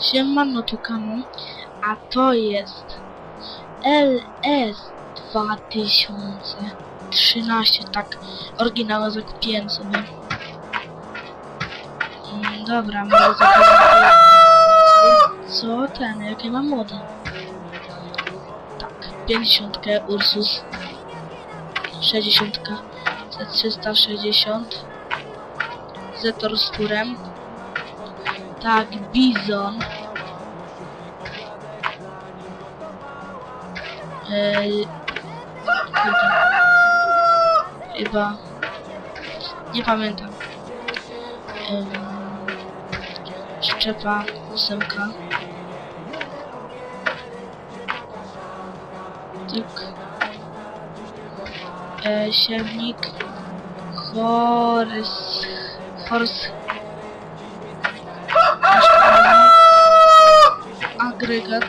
Siemano tu kanon, a to jest LS 2013, tak oryginalnie zakupiłem sobie. Mm, Dobra, może zakupiłem co ten, jakie mam mody? Tak, 50 Ursus, 60 Z360, Zetor z turem, tak, Bizon, Eee. Chyba. Nie pamiętam. Ehm, szczepa ósemka. Tak. E, siewnik. Horse. Horse. Mhm.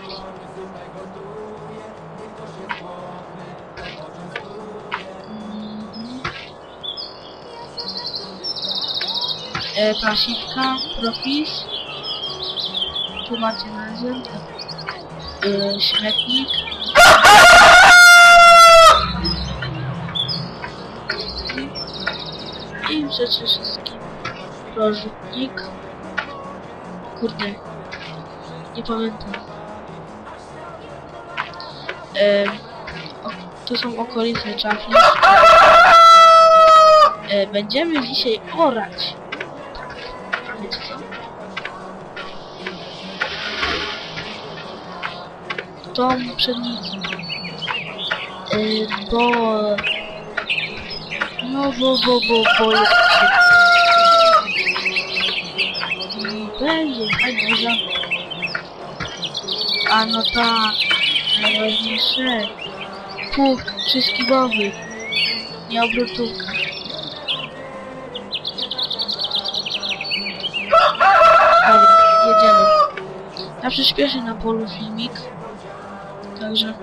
E, pasivka, profis. Tu macie nazwę. E, śmietnik. I rzeczy wszystkie. Rozrzutnik. Kurde. Nie pamiętam. O, tu są okolice czafli. E, będziemy dzisiaj orać. Wiecie co? Tą pszenicę. Bo... No bo, bo, bo, bo jest. Będzie, fajnie, że... A no tak, najważniejsze. Pług trzyskibowy. Nie obrotówka. Dobra, jedziemy. Ja przyspieszę na polu filmik. Także...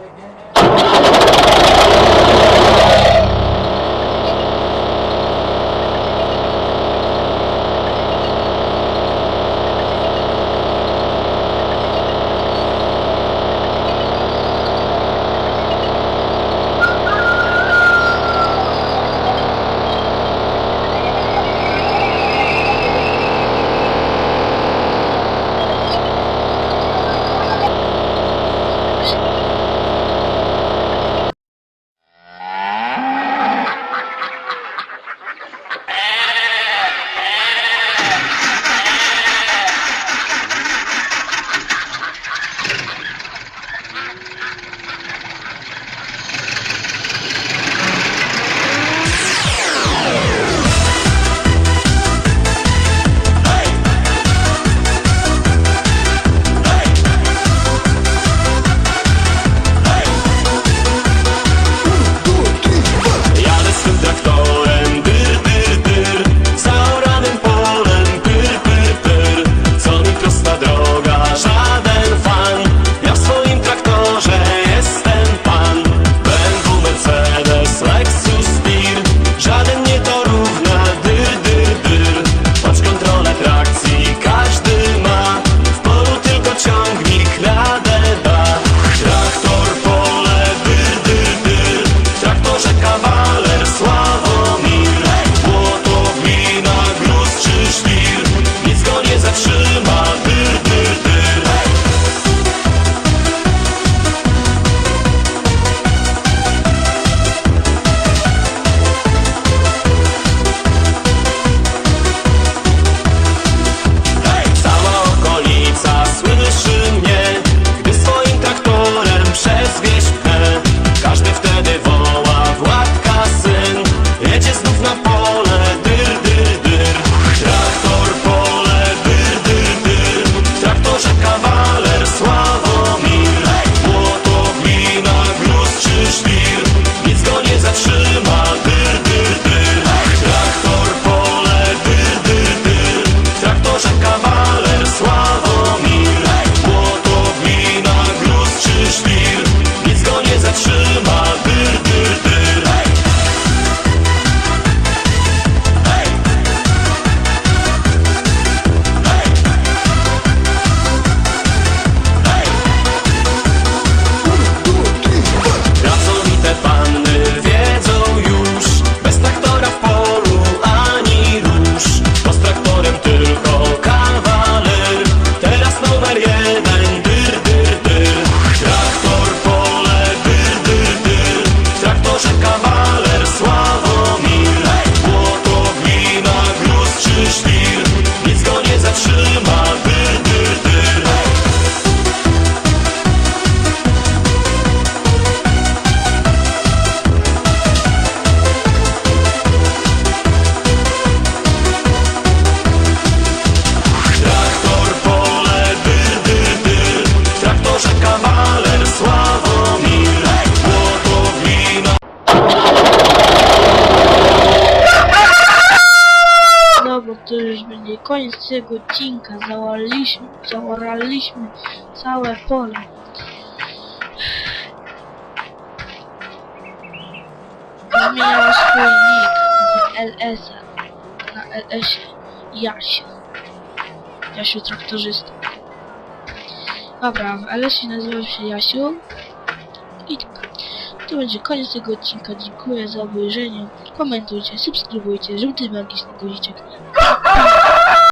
koniec tego odcinka. Zaoraliśmy, zaoraliśmy całe pole. Zmieniała swój nick z LS na LS Jasiu. Jasiu traktorzysta. Dobra, w LS nazywa się Jasiu. I tak. To będzie koniec tego odcinka. Dziękuję za obejrzenie. Komentujcie, subskrybujcie, żółty magiczny guziczek.